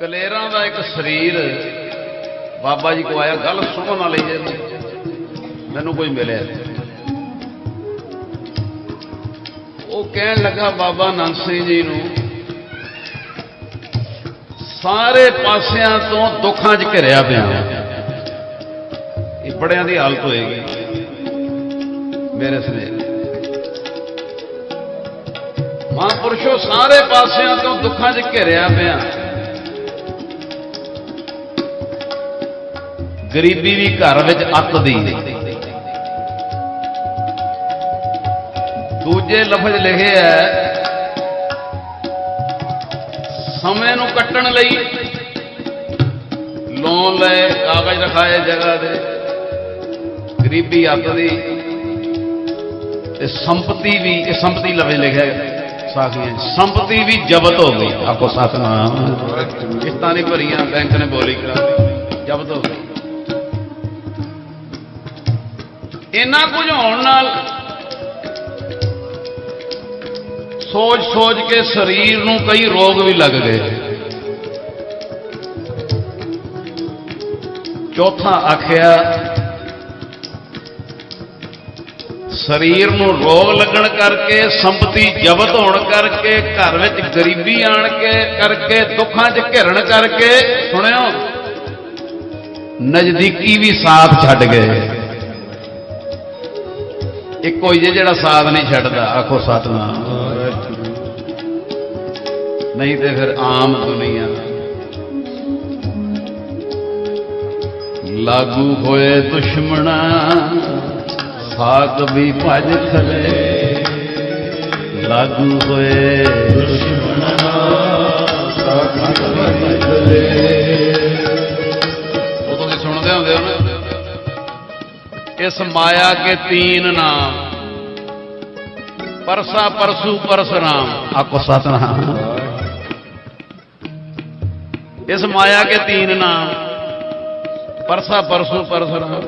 ਕਲੇਰਾਂ ਦਾ ਇੱਕ ਸਰੀਰ ਬਾਬਾ ਜੀ ਕੋ ਆਇਆ, ਗੱਲ ਸੁਣਨ ਵਾਲੀ ਜੇ ਮੈਨੂੰ ਕੋਈ ਮਿਲਿਆ ਉਹ ਕਹਿਣ ਲੱਗਾ ਬਾਬਾ ਨੰਦ ਸਿੰਘ ਜੀ ਨੂੰ, ਸਾਰੇ ਪਾਸਿਆਂ ਤੋਂ ਦੁੱਖਾਂ 'ਚ ਘਿਰਿਆ ਪਿਆ। ਇਹ ਬੜਿਆਂ ਦੀ ਹਾਲਤ ਹੋਏਗੀ, ਮੇਰੇ ਸਨੇਹ ਮਹਾਂਪੁਰਸ਼ੋ ਸਾਰੇ ਪਾਸਿਆਂ ਤੋਂ ਦੁੱਖਾਂ 'ਚ ਘਿਰਿਆ ਪਿਆ। ਗਰੀਬੀ ਵੀ ਘਰ ਵਿੱਚ ਅੱਤ ਦੀ। ਦੂਜੇ ਲਫ਼ਜ਼ ਲਿਖੇ ਹੈ ਸਮੇਂ ਨੂੰ ਕੱਟਣ ਲਈ ਲੋਨ ਲਏ, ਕਾਗਜ਼ ਰਖਾਏ ਜਗ੍ਹਾ ਦੇ ਗਰੀਬੀ ਅੱਤ ਦੀ ਤੇ ਸੰਪਤੀ ਵੀ, ਇਹ ਸੰਪਤੀ ਲਫ਼ਜ਼ ਲਿਖਿਆ ਸਾਖੀਆਂ ਸੰਪਤੀ ਵੀ ਜ਼ਬਤ ਹੋ ਗਈ। ਆਖੋ ਸਤਨਾਮ। ਕਿਸ਼ਤਾਂ ਨਹੀਂ ਭਰੀਆਂ, ਬੈਂਕ ਨੇ ਬੋਲੀ ਕਰਾ ਜ਼ਬਤ ਹੋ ਗਈ। ਇੰਨਾ ਕੁਝ ਹੋਣ ਨਾਲ ਸੋਚ ਸੋਚ ਕੇ ਸਰੀਰ ਨੂੰ ਕਈ ਰੋਗ ਵੀ ਲੱਗ ਗਏ। ਚੌਥਾ ਆਖਿਆ, ਸਰੀਰ ਨੂੰ ਰੋਗ ਲੱਗਣ ਕਰਕੇ, ਸੰਪਤੀ ਜ਼ਬਤ ਹੋਣ ਕਰਕੇ, ਘਰ ਵਿੱਚ ਗਰੀਬੀ ਆਣ ਕੇ, ਕਰਕੇ, ਦੁੱਖਾਂ 'ਚ ਘਿਰਣ ਕਰਕੇ, ਸੁਣਿਓ, ਨਜ਼ਦੀਕੀ ਵੀ ਸਾਥ ਛੱਡ ਗਏ। ਇੱਕੋ ਹੀ ਜੇ ਜਿਹੜਾ ਸਾਥ ਨਹੀਂ ਛੱਡਦਾ, ਆਖੋ ਸਤਨਾਮ। ਨਹੀਂ ਤੇ ਫਿਰ ਆਮ ਦੁਨੀਆ ਲਾਗੂ ਹੋਏ ਦੁਸ਼ਮਣਾ ਸਾਕ ਵੀ ਭਜ ਖਲੇ। ਲਾਗੂ ਹੋਏ ਦੁਸ਼ਮਣਾ ਸਾਕ ਵੀ ਭਜ ਖਲੇ। इस माया के तीन नाम परसा परसु परशुराम आपको सतनाम इस माया के तीन नाम परसा परसु परशुराम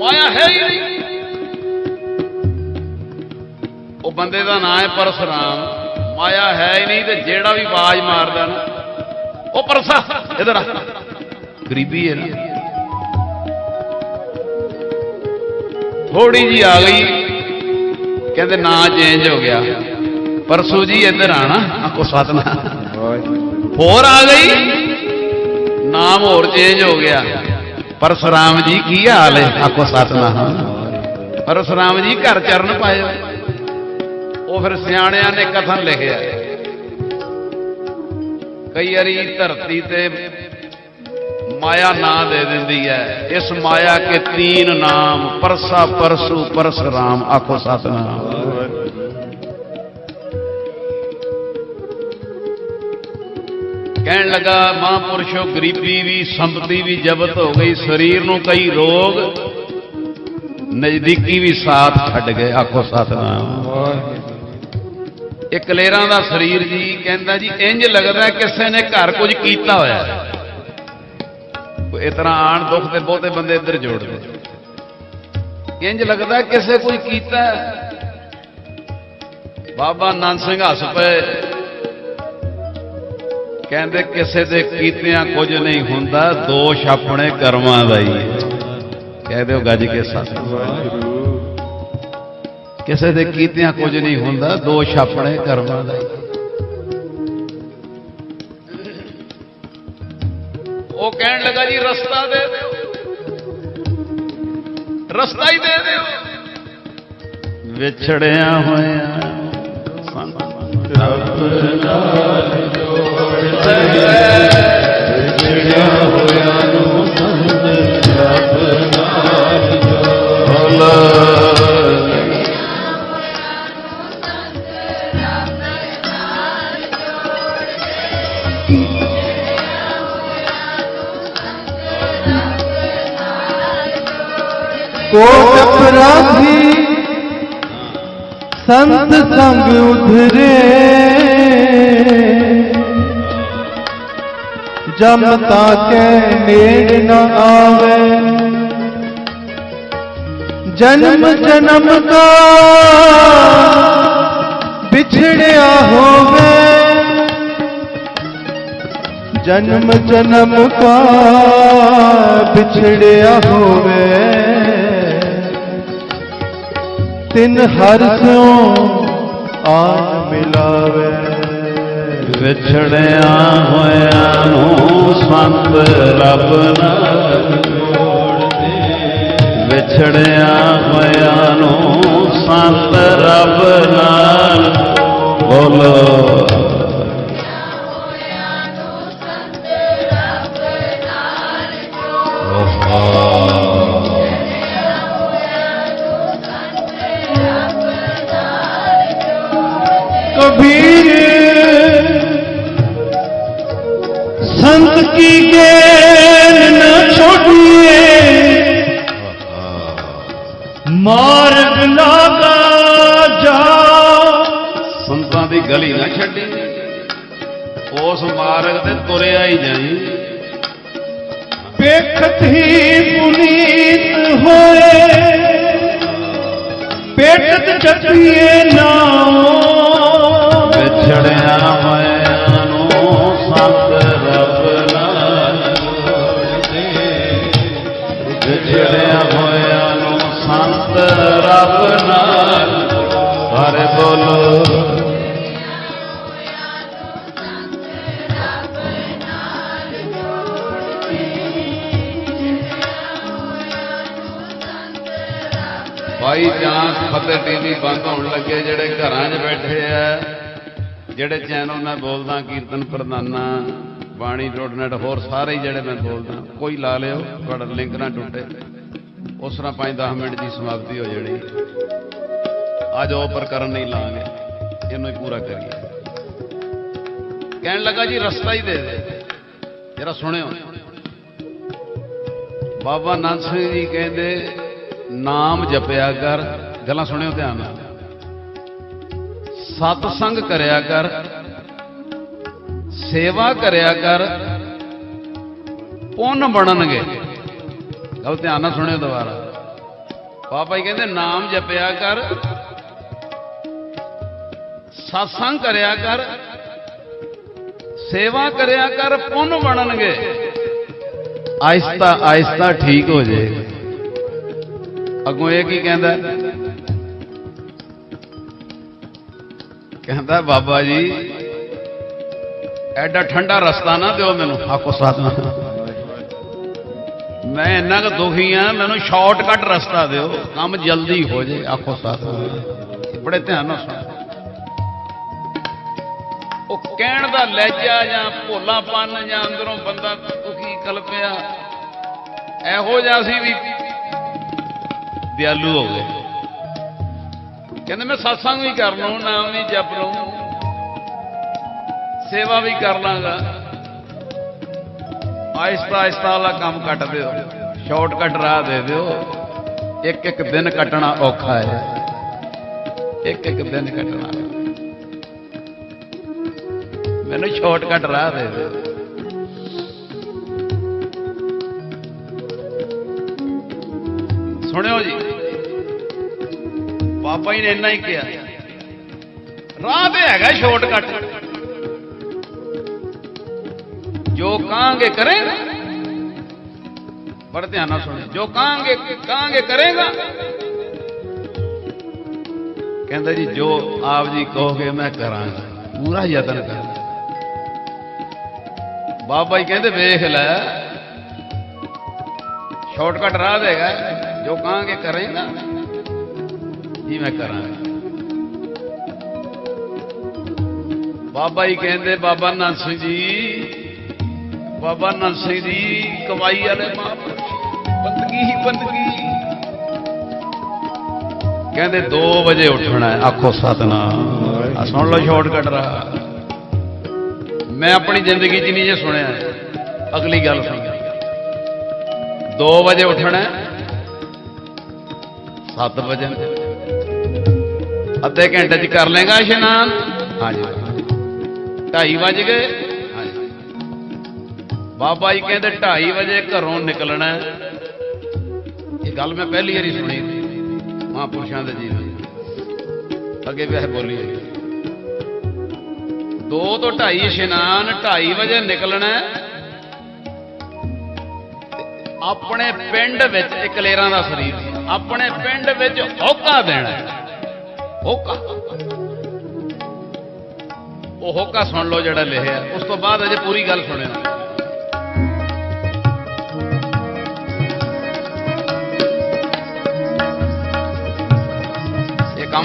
माया है ही नहीं ਉਹ ਬੰਦੇ ਦਾ ਨਾਮ ਹੈ ਪਰਸ਼ੁਰਾਮ ਮਾਇਆ ਹੈ ਹੀ ਨਹੀਂ ਤੇ ਜਿਹੜਾ ਵੀ ਆਵਾਜ਼ ਮਾਰਦਾ ਨਾ ਉਹ ਪਰਸਾ ਇਧਰ ਆ ਗਰੀਬੀ ਹੈ ਨਾ ਥੋੜੀ ਜੀ ਆ ਗਈ। ਕਹਿੰਦੇ ਨਾਂ ਚੇਂਜ ਹੋ ਗਿਆ। ਪਰਸੂ ਜੀ ਇੱਧਰ ਆਣਾ ਆਕੋ ਸਤਨਾ ਹੋਰ ਆ ਗਈ। ਨਾਮ ਹੋਰ ਚੇਂਜ ਹੋ ਗਿਆ। ਪਰਸਰਾਮ ਜੀ ਕੀ ਹਾਲ ਹੈ? ਆਕੋ ਸਤਨਾ ਪਰਸਰਾਮ ਜੀ ਘਰ ਚਰਨ ਪਾਇਓ ਉਹ ਫਿਰ ਸਿਆਣਿਆਂ ਨੇ ਕਥਨ ਲਿਖਿਆ। ਕਈ ਵਾਰੀ ਧਰਤੀ ਤੇ ਮਾਇਆ ਨਾਂ ਦੇ ਦਿੰਦੀ ਹੈ। ਇਸ ਮਾਇਆ ਕੇ ਤੀਨ ਨਾਮ, ਪਰਸਾ ਪਰਸੂ ਪਰਸਰਾਮ ਆਖੋ ਸਤਨਾਮ। ਕਹਿਣ ਲੱਗਾ, ਮਹਾਂਪੁਰਸ਼ੋ, ਗਰੀਬੀ ਵੀ, ਸੰਪਤੀ ਵੀ ਜ਼ਬਤ ਹੋ ਗਈ, ਸਰੀਰ ਨੂੰ ਕਈ ਰੋਗ, ਨਜ਼ਦੀਕੀ ਵੀ ਸਾਥ ਛੱਡ ਗਏ, ਆਖੋ ਸਤਨਾਮ। ਇਹ ਕਲੇਰਾਂ ਦਾ ਸਰੀਰ ਜੀ, ਕਹਿੰਦਾ ਜੀ ਇੰਜ ਲੱਗਦਾ ਕਿਸੇ ਨੇ ਘਰ ਕੁਝ ਕੀਤਾ ਹੋਇਆ। ਹੈ ਇਸ ਤਰ੍ਹਾਂ ਆਣ ਦੁੱਖ ਤੇ ਬਹੁਤੇ ਬੰਦੇ ਇੱਧਰ ਜੋੜਦੇ ਇੰਜ ਲੱਗਦਾ ਕਿਸੇ ਕੋਈ ਕੀਤਾ ਬਾਬਾ ਨੰਦ ਸਿੰਘ ਹੱਸ ਪਏ। ਕਹਿੰਦੇ ਕਿਸੇ ਦੇ ਕੀਤਿਆਂ ਕੁਝ ਨਹੀਂ ਹੁੰਦਾ, ਦੋਸ਼ ਆਪਣੇ ਕਰਮਾਂ ਦਾ ਹੀ ਕਹਿ ਦਿਓ ਗੱਜ ਕੇ ਸੱਚ ਕਿਸੇ ਦੇ ਕੀਤਿਆਂ ਕੁਝ ਨਹੀਂ ਹੁੰਦਾ, ਦੋਸ਼ ਆਪਣੇ ਕਰਮਾਂ ਦਾ ਹੀ। ਰਸਤਾ ਹੀ ਦੇ ਦਿਓ। ਵਿਛੜਿਆ ਹੋਇਆ ਰੱਬ ਨਾਲ ਜੋੜ ਵਿਛੜਿਆ ਹੋਇਆ ਨੂੰ ਸੰਤ। ਰੱਬ ਨਾਲ ਜੋੜ। ਕੋਟ ਅਪਰਾਧੀ ਸੰਤ ਸੰਗ ਉਧਰੇ। ਜਮ ਤਾਕੇ ਨੇੜ ਨ ਆਵੇ। ਜਨਮ ਜਨਮ ਦਾ ਵਿਛੜਿਆ ਹੋਵੇ। ਜਨਮ ਜਨਮ ਕਾ ਵਿਛੜਿਆ ਹੋਵੇ। ਤਿਨ ਹਰ ਸਿਉ ਆਨ ਮਿਲਾਵੇ। ਵਿਛੜਿਆ ਹੋਇਆਂ ਨੂੰ ਸੰਤ ਰੱਬ ਨਾਲ ਜੋੜਦੇ। ਵਿਛੜਿਆ ਹੋਇਆਂ ਨੂੰ ਸੰਤ ਰੱਬ ਨਾਲ ਬੋਲੋ। ਕਬੀਰ। ਸੰਤ ਕੀ ਗੇਰ ਨਾ ਛੋੜੀਏ। ਮਾਰਗ ਲਾਗਾ ਜਾ। ਸੰਤਾਂ ਦੀ ਗਲੀ ਨਾ ਛੱਡੀ। ਉਸ ਮਾਰਗ ਤੇ ਤੁਰਿਆ ਹੀ ਜਾਈ। ਪੇਖਤ ਹੀ ਪੁਨੀਤ ਹੋਏ। ਪੇਟਤ ਜਪੀਏ ਨਾਮ ਵਿਛੜਿਆ ਹੋਇਆਂ ਨੂੰ ਸੰਤ ਰੱਬ ਨਾਲ। ਸਾਰੇ ਬੋਲੋ। ਭਾਈ ਜਾਂਸ ਫਤਿਹ ਟੀਵੀ ਬੰਦ ਹੋਣ ਲੱਗੇ, ਜਿਹੜੇ ਘਰਾਂ 'ਚ ਬੈਠੇ ਆ, ਜਿਹੜੇ ਚੈਨਲ ਮੈਂ ਬੋਲਦਾ, ਕੀਰਤਨ ਪ੍ਰਧਾਨਾ ਬਾਣੀ ਡੋਟਨੈਟ ਹੋਰ ਸਾਰੇ ਹੀ ਜਿਹੜੇ ਮੈਂ ਬੋਲਦਾ, ਕੋਈ ਲਾ ਲਿਓ, ਤੁਹਾਡਾ ਲਿੰਕ ਨਾ ਟੁੱਟੇ। ਉਸ ਤਰ੍ਹਾਂ 5-10 ਮਿੰਟ ਦੀ ਸਮਾਪਤੀ ਹੋ ਜਾਣੀ। ਅੱਜ ਉਹ ਪ੍ਰਕਰਨ ਨਹੀਂ ਲਾਂਗੇ, ਇਹਨੂੰ ਹੀ ਪੂਰਾ ਕਰੀਏ। ਕਹਿਣ ਲੱਗਾ ਜੀ, ਰਸਤਾ ਹੀ ਦੇ ਦੇ। ਜਰਾ ਸੁਣਿਓ। ਬਾਬਾ ਨਾਨਕ ਸਿੰਘ ਜੀ ਕਹਿੰਦੇ, ਨਾਮ ਜਪਿਆ ਕਰ। ਗੱਲਾਂ ਸੁਣਿਓ ਧਿਆਨ ਨਾਲ। ਸਤ ਸੰਗ ਕਰਿਆ ਕਰ ਸੇਵਾ ਕਰਿਆ ਕਰ, ਪੁੰਨ ਬਣਨਗੇ। ਗੱਲ ਧਿਆਨ ਨਾਲ ਸੁਣਿਓ ਦੁਬਾਰਾ। ਬਾਬਾ ਜੀ ਕਹਿੰਦੇ, ਨਾਮ ਜਪਿਆ ਕਰ, ਸਤਸੰਗ ਕਰਿਆ ਕਰ, ਸੇਵਾ ਕਰਿਆ ਕਰ, ਪੁੰਨ ਬਣਨਗੇ। ਆਇਸਤਾ ਆਹਿਸਤਾ ਠੀਕ ਹੋ ਜਾਏਗਾ ਅੱਗੋਂ ਇਹ ਕੀ ਕਹਿੰਦਾ? ਕਹਿੰਦਾ, ਬਾਬਾ ਜੀ ਐਡਾ ਠੰਡਾ ਰਸਤਾ ਨਾ ਦਿਓ ਮੈਨੂੰ। ਆਕੋ ਸਾਧਨਾ ਮੈਂ ਇੰਨਾ ਕੁ ਦੁਖੀ ਆ ਮੈਨੂੰ ਸ਼ਾਰਟਕਟ ਰਸਤਾ ਦਿਓ। ਕੰਮ ਜਲਦੀ ਹੋ ਜੇ ਆਕੋ ਸਾਧਨਾ ਬੜੇ ਧਿਆਨ ਨਾਲ ਸੁਣ। ਉਹ ਕਹਿਣ ਦਾ ਲਹਿਜਾ ਜਾਂ ਭੋਲਾਪਨ ਜਾਂ ਅੰਦਰੋਂ ਬੰਦਾ ਦੁਖੀ ਕਲਪਿਆ ਇਹੋ ਜਿਹਾ ਸੀ ਵੀ ਦਿਆਲੂ ਹੋ ਗਏ। ਕਹਿੰਦੇ ਮੈਂ satsang ਵੀ ਕਰ ਲਵਾਂ ਨਾਮ ਵੀ ਜਪ ਲਵਾਂ ਸੇਵਾ ਵੀ ਕਰ ਲਾਂਗਾ। ਆਹਿਸਤਾ ਆਹਿਸਤਾ ਵਾਲਾ ਕੰਮ ਕੱਟ ਦਿਓ। ਸ਼ਾਰਟਕਟ ਰਾਹ ਦੇ ਦਿਓ। ਇੱਕ ਇੱਕ ਦਿਨ ਕੱਟਣਾ ਔਖਾ ਹੈ। ਇੱਕ ਇੱਕ ਦਿਨ ਕੱਟਣਾ। ਮੈਨੂੰ ਸ਼ਾਰਟਕਟ ਰਾਹ ਦੇ ਦਿਓ। ਸੁਣਿਓ ਜੀ। ਪਾਪਾ ਜੀ ਨੇ ਇੰਨਾ ਹੀ ਕਿਹਾ। ਰਾਹ ਤੇ ਹੈਗਾ ਸ਼ਾਰਟਕਟ ਜੋ ਕਹਾਂਗੇ ਕਰੇਗਾ, ਬੜੇ ਧਿਆਨ ਨਾਲ ਸੁਣਿਓ, ਜੋ ਕਹਾਂਗੇ ਕਹਾਂਗੇ ਕਰੇਗਾ, ਕਹਿੰਦਾ ਜੀ, ਜੋ ਆਪ ਜੀ ਕਹੋਗੇ ਮੈਂ ਕਰਾਂਗਾ। ਪੂਰਾ ਯਤਨ ਕਰਾਂਗਾ। ਬਾਬਾ ਜੀ ਕਹਿੰਦੇ, ਵੇਖ ਲੈ, ਸ਼ਾਰਟਕਟ ਰਾਹ ਦੇਗਾ ਜੋ ਕਹਾਂਗੇ ਕਰੇਗਾ ਜੀ ਮੈਂ ਕਰਾਂਗਾ। ਬਾਬਾ ਜੀ ਕਹਿੰਦੇ, ਬਾਬਾ ਨੰਦ ਸਿੰਘ ਜੀ ਬਾਬਾ ਨੰਦ ਸਿੰਘ ਜੀ, ਕਮਾਈ ਵਾਲੇ ਮਹਾਂਪੁਰਸ਼ ਬੰਦਗੀ ਹੀ ਬੰਦਗੀ। ਕਹਿੰਦੇ 2 ਵਜੇ ਉੱਠਣਾ ਹੈ। ਆਖੋ ਸਤਨਾਮ। ਆ ਸੁਣ ਲਓ ਸ਼ਾਰਟਕਟ ਰਹਾ ਮੈਂ ਆਪਣੀ ਜ਼ਿੰਦਗੀ 'ਚ ਨਹੀਂ ਜੇ ਸੁਣਿਆ ਅਗਲੀ ਗੱਲ ਸੁਣ 2 ਵਜੇ ਉੱਠਣਾ 7 ਵਜੇ। ਅੱਧੇ ਘੰਟੇ 'ਚ ਕਰ ਲੇਗਾ ਇਸ਼ਨਾਨ? ਹਾਂਜੀ। 2:30 ਵਜ ਗਏ। ਬਾਬਾ ਜੀ ਕਹਿੰਦੇ 2:30 ਵਜੇ ਘਰੋਂ ਨਿਕਲਣਾ ਇਹ ਗੱਲ ਮੈਂ ਪਹਿਲੀ ਵਾਰੀ ਸੁਣੀ। ਮਹਾਂਪੁਰਸ਼ਾਂ ਦੇ ਜੀਵਨ ਅੱਗੇ ਵੀ ਬੋਲੀ ਦੋ ਤੋਂ 2:30 ਇਸ਼ਨਾਨ 2:30 ਵਜੇ ਨਿਕਲਣਾ ਆਪਣੇ ਪਿੰਡ ਵਿੱਚ ਇਕਲੇਰਾਂ ਦਾ ਸਰੀਰ ਸੀ। ਆਪਣੇ ਪਿੰਡ ਵਿੱਚ ਹੋਕਾ ਦੇਣਾ ਹੈ। ਹੋਕਾ। ਉਹ ਹੋਕਾ ਸੁਣ ਲਓ ਜਿਹੜਾ ਲਿਖਿਆ। ਉਸ ਤੋਂ ਬਾਅਦ ਅਜੇ ਪੂਰੀ ਗੱਲ ਸੁਣਿਓ।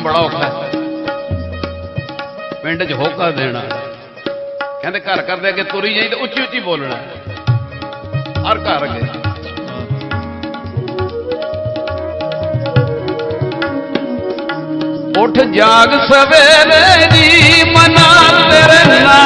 ਬੜਾ ਔਖਾ ਪਿੰਡ 'ਚ ਹੋਕਾ ਦੇਣਾ ਕਹਿੰਦੇ ਘਰ ਘਰ ਦੇ ਅੱਗੇ ਤੁਰੀ ਜਾਈ ਤੇ ਉੱਚੀ ਉੱਚੀ ਬੋਲਣਾ। ਹਰ ਘਰ ਅੱਗੇ। ਉੱਠ ਜਾਗ ਸਵੇਰੇ ਜੀ ਮਨਾ ਤੇਰੇ ਨਾਮ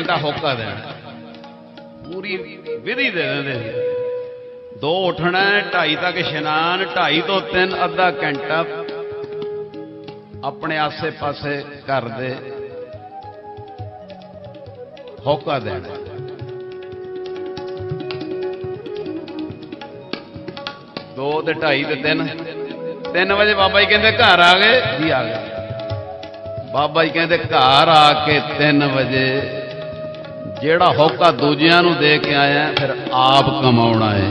ਘੰਟਾ ਹੋਕਾ ਦੇਣਾ। ਪੂਰੀ ਵਿਧੀ ਦੇ ਦਿੰਦੇ ਦੋ ਉੱਠਣਾ, ਢਾਈ ਤੱਕ ਇਸ਼ਨਾਨ, ਢਾਈ ਤੋਂ ਤਿੰਨ ਅੱਧਾ ਘੰਟਾ ਆਪਣੇ ਆਸੇ-ਪਾਸੇ ਘਰ ਦੇ ਹੋਕਾ ਦੇਣਾ। ਦੋ ਤੇ ਢਾਈ ਤੇ 3 3 ਵਜੇ ਬਾਬਾ ਜੀ ਕਹਿੰਦੇ ਘਰ ਆ ਗਏ। ਜੀ ਆ ਗਏ। ਬਾਬਾ ਜੀ ਕਹਿੰਦੇ ਘਰ ਆ ਕੇ 3 ਵਜੇ। ਜਿਹੜਾ ਹੋਕਾ ਦੂਜਿਆਂ ਨੂੰ ਦੇ ਕੇ ਆਇਆ, ਫਿਰ ਆਪ ਕਮਾਉਣਾ ਹੈ।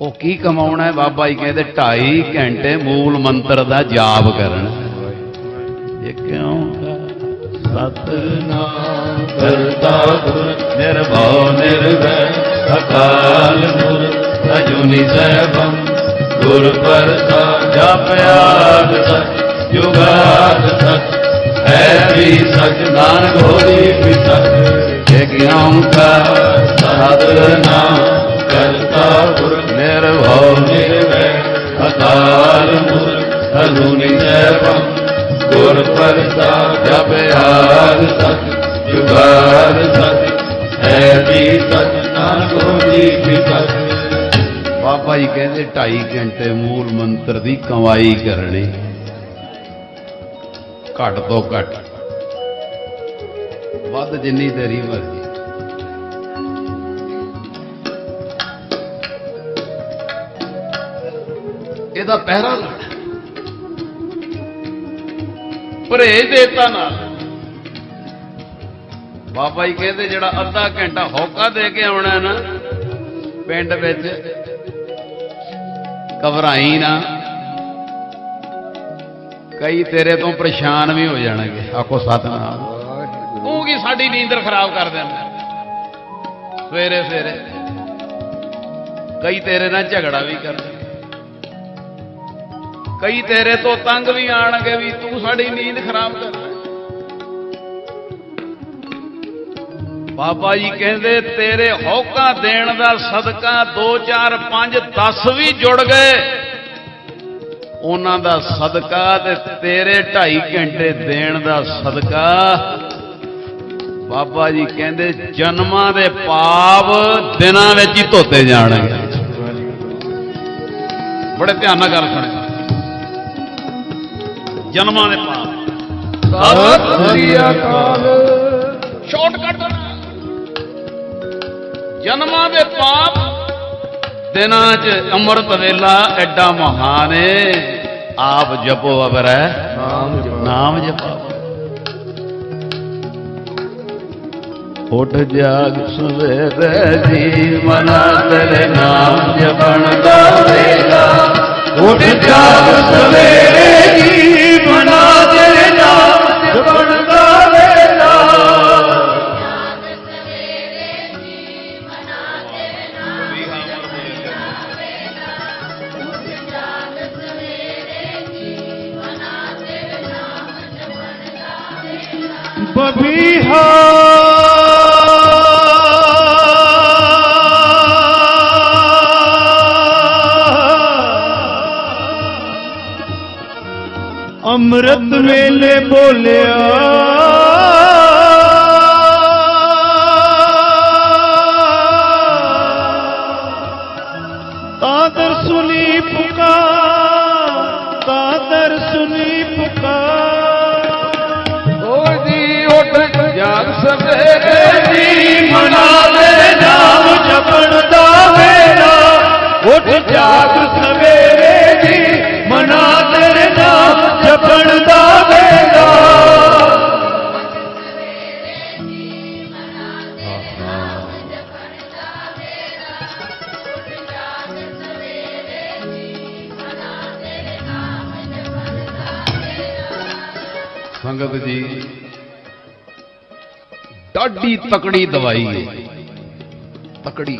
ਉਹ ਕੀ ਕਮਾਉਣਾ ਹੈ? ਬਾਬਾ ਜੀ ਕਹਿੰਦੇ 2.5 ਘੰਟੇ ਮੂਲ ਮੰਤਰ ਦਾ ਜਾਪ ਕਰਨ। ਇਹ ਕਿਉਂ ਸਤਨਾਮ ਕਰਤਾ ਪੁਰ ਨਿਰਭਉ ਨਿਰਵੈ ਅਕਾਲ ਮੂਰਤ ਅਜੂਨੀ ਸੈਭੰ ਗੁਰ ਪ੍ਰਸਾਦ ਜਪਿਆਦ ਸਚ ਜੁਗਾਦ ਸਚ ਹੈ ਵੀ ਸਚ ਨਾਨਕ ਹੋਰੀ ਵੀ ਸਚ। ਇਹ ਸਤਨਾਮ ਕਰਤਾ ਪੁਰ ਨਿਰਭਉ ਨਿਰਵੈ ਅਕਾਲ ਮੂਰਤ ਅਜੂਨੀ ਸੈਭੰ ਗੁਰ ਪ੍ਰਸਾਦ ਜਪਿਆਦ ਸਚ, ਜੁਗਾਦ ਸਚ। ਹੈ ਵੀ ਸਚ ਨਾਨਕ ਹੋਰੀ ਬਾਬਾ ਜੀ ਕਹਿੰਦੇ 2.5 ਘੰਟੇ ਮੂਲ ਮੰਤਰ ਦੀ ਕਮਾਈ ਕਰਨੀ। ਘੱਟ ਤੋਂ ਘੱਟ। ਵੱਧ ਜਿੰਨੀ ਦੇਰੀ ਮਰਜ਼ੀ। ਇਹਦਾ ਪਹਿਰਾ ਲਾਉਣਾ। ਪਰਹੇਜ ਦੇਤਾ ਨਾਲ। ਬਾਬਾ ਜੀ ਕਹਿੰਦੇ ਜਿਹੜਾ ਅੱਧਾ ਘੰਟਾ ਹੌਕਾ ਦੇ ਕੇ ਆਉਣਾ ਨਾ, ਪਿੰਡ ਵਿੱਚ, ਘਬਰਾਈ ਨਾ। ਕਈ ਤੇਰੇ ਤੋਂ ਪਰੇਸ਼ਾਨ ਵੀ ਹੋ ਜਾਣਗੇ। ਆਖੋ ਸਤਨਾਮ। ਤੂੰ ਕੀ ਸਾਡੀ ਨੀਂਦਰ ਖਰਾਬ ਕਰ ਦਿੰਦਾ? ਸਵੇਰੇ ਸਵੇਰੇ। ਕਈ ਤੇਰੇ ਨਾਲ ਝਗੜਾ ਵੀ ਕਰਦੇ ਕਈ ਤੇਰੇ ਤੋਂ ਤੰਗ ਵੀ ਆਣਗੇ ਵੀ ਤੂੰ ਸਾਡੀ ਨੀਂਦ ਖਰਾਬ ਕਰਦਾ ਬਾਬਾ ਜੀ ਕਹਿੰਦੇ, ਤੇਰੇ ਹੌਕਾ ਦੇਣ ਦਾ ਸਦਕਾ 2 4 5 10 ਵੀ ਜੁੜ ਗਏ। ਉਹਨਾਂ ਦਾ ਸਦਕਾ ਤੇ ਤੇਰੇ 2.5 ਘੰਟੇ ਦੇਣ ਦਾ ਸਦਕਾ। ਬਾਬਾ ਜੀ ਕਹਿੰਦੇ ਜਨਮਾਂ ਦੇ ਪਾਪ ਦਿਨਾਂ ਵਿੱਚ ਹੀ ਧੋਤੇ ਜਾਣਗੇ। ਬੜੇ ਧਿਆਨ ਨਾਲ ਗੱਲ ਸੁਣਿਓ ਜਨਮਾਂ ਦੇ ਪਾਪ। ਸਤਿ ਸ੍ਰੀ ਅਕਾਲ। ਸ਼ਾਰਟਕਟ ਜਨਮਾਂ ਦੇ ਪਾਪ ਦਿਨਾਂ 'ਚ ਅੰਮ੍ਰਿਤ ਵੇਲਾ ਐਡਾ ਮਹਾਨ ਏ। ਆਪ ਜਪੋ ਅਬਰੈ ਨਾਮ ਜਪੋ। ਉੱਠ ਜਾਗ ਸਵੇਰੇ ਜੀ ਮਨਾ ਤੇਰੇ ਨਾਮ ਜਪਣ ਦਾ ਵੇਲਾ। ਉੱਠ ਜਾਗ ਸਵੇਰੇ ਜੀ ਅੰਮ੍ਰਿਤ ਵੇਲੇ ਬੋਲਿਆ। ਨਾਮ ਦਾ ਵੇਲਾ, ਉੱਠ ਜਾਗ ਸਵੇਰੇ ਜੀ, ਮਨਾ ਤੇਰੇ ਨਾਮ ਜਪਣ ਦਾ ਵੇਲਾ। ਸੰਗਤ ਜੀ, ਡਾਢੀ ਤਕੜੀ ਦਵਾਈ ਹੈ। ਤਕੜੀ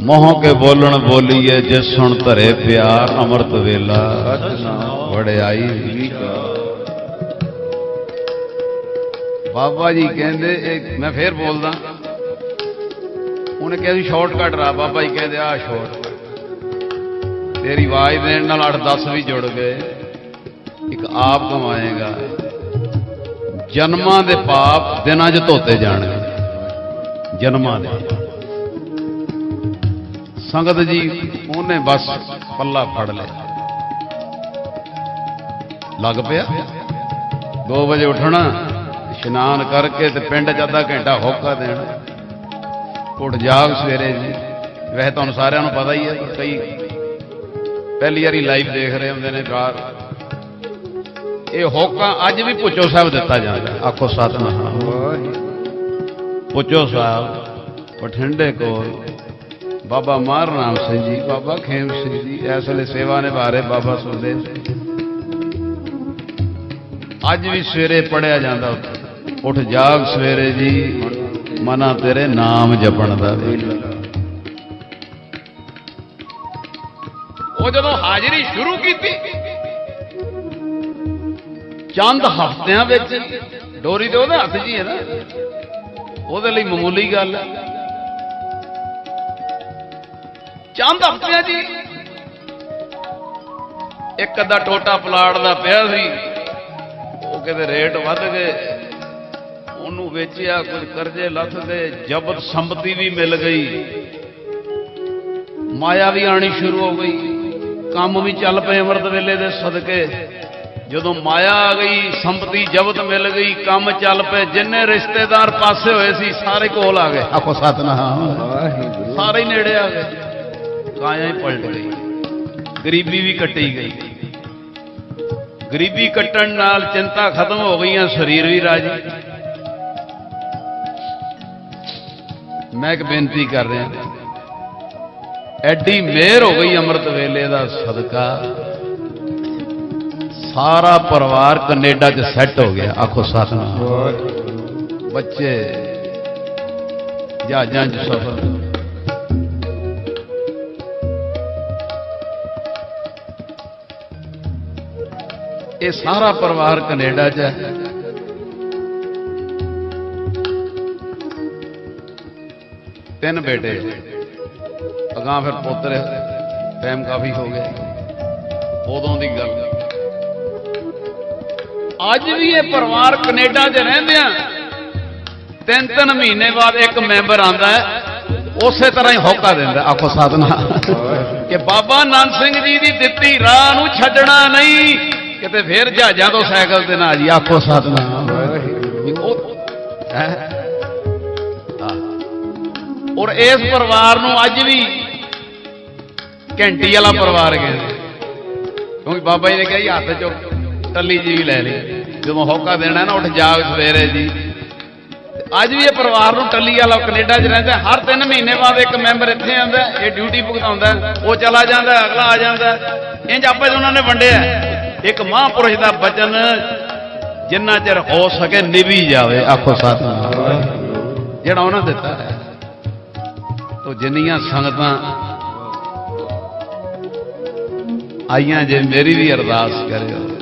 ਮੋਹ ਕੇ ਬੋਲਣ ਬੋਲੀਏ, ਜਿਸ ਸੁਣ ਧਰੇ ਪਿਆਰ, ਅੰਮ੍ਰਿਤ ਵੇਲਾ ਵੜਿਆਈ ਬਾਬਾ ਜੀ ਕਹਿੰਦੇ, ਇਹ ਮੈਂ ਫੇਰ ਬੋਲਦਾ। ਉਹਨੇ ਕਿਹਾ ਵੀ ਸ਼ਾਰਟਕਟ ਰਾ, ਬਾਬਾ ਜੀ ਕਹਿੰਦੇ ਆ ਸ਼ਾਰਟ ਤੇਰੀ ਆਵਾਜ਼ ਦੇਣ ਨਾਲ 8-10 ਵੀ ਜੁੜ ਗਏ। ਇੱਕ ਆਪ ਕਮਾਏਗਾ। ਜਨਮਾਂ ਦੇ ਪਾਪ ਦਿਨਾਂ 'ਚ ਧੋਤੇ ਜਾਣਗੇ। ਜਨਮਾਂ ਦੇ। ਸੰਗਤ ਜੀ, ਉਹਨੇ ਬਸ ਪੱਲਾ ਫੜ ਲਿਆ। ਲੱਗ ਪਿਆ? 2 ਵਜੇ ਉੱਠਣਾ, ਇਸ਼ਨਾਨ ਕਰਕੇ ਤੇ ਪਿੰਡ 'ਚ ਅੱਧਾ ਘੰਟਾ ਹੋਕਾ ਦੇਣਾ। ਉੱਠ ਜਾਗ ਸਵੇਰੇ ਜੀ। ਵੈਸੇ ਤੁਹਾਨੂੰ ਸਾਰਿਆਂ ਨੂੰ ਪਤਾ ਹੀ ਹੈ, ਕਈ ਪਹਿਲੀ ਵਾਰੀ ਲਾਈਵ ਦੇਖ ਰਹੇ ਹੁੰਦੇ ਨੇ ਕਾਰ ਇਹ ਹੋਕਾ ਅੱਜ ਵੀ ਪੁੱਛੋ ਸਾਹਿਬ ਦਿੱਤਾ ਜਾਂਦਾ। ਆਖੋ ਸਤਨਾਮ ਪੁੱਛੋ ਸਾਹਿਬ, ਬਠਿੰਡੇ ਕੋਲ ਬਾਬਾ ਮਾਰ ਮਾਰਨਾਮ ਸਿੰਘ ਜੀ, ਬਾਬਾ ਖੇਮ ਸਿੰਘ ਜੀ, ਇਸ ਵੇਲੇ ਸੇਵਾ ਨਿਭਾ ਰਹੇ ਬਾਬਾ ਸੁਖਦੇਵ ਸਿੰਘ ਅੱਜ ਵੀ ਸਵੇਰੇ ਪੜਿਆ ਜਾਂਦਾ ਉੱਥੇ। ਉੱਠ ਜਾਗ ਸਵੇਰੇ ਜੀ, ਮਨਾ ਤੇਰੇ ਨਾਮ ਜਪਣ ਦਾ ਵੇਲਾ ਉਹ ਜਦੋਂ ਹਾਜ਼ਰੀ ਸ਼ੁਰੂ ਕੀਤੀ ਚੰਦ ਹਫ਼ਤਿਆਂ ਵਿੱਚ ਡੋਰੀ ਤੇ ਉਹਦੇ ਹੱਥ 'ਚ ਹੀ ਹੈ ਨਾ। ਉਹਦੇ ਲਈ ਮਾਮੂਲੀ ਗੱਲ ਹੈ। ਚੰਦ ਹਫ਼ਤਿਆਂ 'ਚ ਹੀ ਇੱਕ ਅੱਧਾ ਟੋਟਾ ਪਲਾਟ ਦਾ ਪਿਆ ਸੀ। ਉਹ ਕਿਤੇ ਰੇਟ ਵੱਧ ਗਏ। ਉਹਨੂੰ ਵੇਚਿਆ, ਕੁਝ ਕਰਜ਼ੇ ਲੱਥ ਦੇ ਜ਼ਬਤ ਸੰਪਤੀ ਵੀ ਮਿਲ ਗਈ। ਮਾਇਆ ਵੀ ਆਣੀ ਸ਼ੁਰੂ ਹੋ ਗਈ। ਕੰਮ ਵੀ ਚੱਲ ਪਏ ਅੰਮ੍ਰਿਤ ਵੇਲੇ ਦੇ ਸਦਕੇ। ਜਦੋਂ ਮਾਇਆ ਆ ਗਈ ਸੰਪਤੀ ਜ਼ਬਤ ਮਿਲ ਗਈ ਕੰਮ ਚੱਲ ਪਏ ਜਿੰਨੇ ਰਿਸ਼ਤੇਦਾਰ ਪਾਸੇ ਹੋਏ ਸੀ ਸਾਰੇ ਕੋਲ ਆ ਗਏ। ਆਖੋ ਸਤਨਾਮ। ਸਾਰੇ ਹੀ ਨੇੜੇ ਆ ਗਏ। ਕਾਇਆ ਹੀ ਪਲਟ ਗਈ। ਗਰੀਬੀ ਵੀ ਕੱਟੀ ਗਈ। ਗਰੀਬੀ ਕੱਟਣ ਨਾਲ ਚਿੰਤਾ ਖਤਮ ਹੋ ਗਈਆਂ ਸਰੀਰ ਵੀ ਰਾਜੀ। ਮੈਂ ਇੱਕ ਬੇਨਤੀ ਕਰ ਰਿਹਾ। ਐਡੀ ਮਿਹਰ ਹੋ ਗਈ ਅੰਮ੍ਰਿਤ ਵੇਲੇ ਦਾ ਸਦਕਾ। ਸਾਰਾ ਪਰਿਵਾਰ ਕੈਨੇਡਾ 'ਚ ਸੈੱਟ ਹੋ ਗਿਆ। ਆਖੋ ਸਤਨਾਮ। ਬੱਚੇ, ਜਹਾਜ਼ਾਂ 'ਚ ਸਫ਼ਰ। ਇਹ ਸਾਰਾ ਪਰਿਵਾਰ ਕੈਨੇਡਾ 'ਚ ਹੈ। ਤਿੰਨ ਬੇਟੇ। ਅਗਾਂ ਫਿਰ ਪੁੱਤਰ, ਟਾਈਮ ਕਾਫੀ ਹੋ ਗਿਆ। ਉਦੋਂ ਦੀ ਗੱਲ। ਅੱਜ ਵੀ ਇਹ ਪਰਿਵਾਰ ਕੈਨੇਡਾ 'ਚ ਰਹਿੰਦੇ ਆ। ਤਿੰਨ ਤਿੰਨ ਮਹੀਨੇ ਬਾਅਦ ਇੱਕ ਮੈਂਬਰ ਆਂਦਾ ਹੈ, ਉਸੇ ਤਰ੍ਹਾਂ ਹੀ ਹੋਕਾ ਦਿੰਦਾ, ਆਖੋ ਸਾਧਨਾ। ਕਿ ਬਾਬਾ ਨਾਨਕ ਸਿੰਘ ਜੀ ਦੀ ਦਿੱਤੀ ਰਾਹ ਨੂੰ ਛੱਡਣਾ ਨਹੀਂ, ਕਿਤੇ ਫੇਰ ਜਹਾਜ਼ਾਂ ਤੋਂ ਸਾਈਕਲ ਤੇ ਨਾ ਜੀ, ਆਖੋ ਸਾਧਨਾ। ਔਰ ਇਸ ਪਰਿਵਾਰ ਨੂੰ ਅੱਜ ਵੀ ਘੰਟੀ ਵਾਲਾ ਪਰਿਵਾਰ ਕਹਿੰਦੇ ਕਿਉਂਕਿ ਬਾਬਾ ਜੀ ਨੇ ਕਿਹਾ ਜੀ, ਹੱਥ ਚੋਂ ਟੱਲੀ ਜੀ ਵੀ ਲੈ ਲਈ ਜਦੋਂ ਹੋਕਾ ਦੇਣਾ ਨਾ, ਉੱਠ ਜਾ ਸਵੇਰੇ ਜੀ। ਅੱਜ ਵੀ ਇਹ ਪਰਿਵਾਰ ਨੂੰ ਟੱਲੀ ਵਾਲਾ ਕੈਨੇਡਾ 'ਚ ਰਹਿੰਦਾ, ਹਰ 3 ਮਹੀਨੇ ਬਾਅਦ ਇੱਕ ਮੈਂਬਰ ਇੱਥੇ ਆਉਂਦਾ, ਇਹ ਡਿਊਟੀ ਭੁਗਤਾਉਂਦਾ, ਉਹ ਚਲਾ ਜਾਂਦਾ, ਅਗਲਾ ਆ ਜਾਂਦਾ। ਇੰਜ ਆਪੇ ਉਹਨਾਂ ਨੇ ਵੰਡਿਆ। ਇੱਕ ਮਹਾਂਪੁਰਸ਼ ਦਾ ਬਚਨ, ਜਿੰਨਾ ਚਿਰ ਹੋ ਸਕੇ ਨਿਭੀ ਜਾਵੇ, ਆਖੋ ਸਤਿਨਾਮ। ਜਿਹੜਾ ਉਹਨਾਂ ਦਿੱਤਾ ਹੈ। ਤੋ ਜਿੰਨੀਆਂ ਸੰਗਤਾਂ ਆਈਆਂ ਜੇ ਮੇਰੀ ਵੀ ਅਰਦਾਸ ਕਰਿਓ।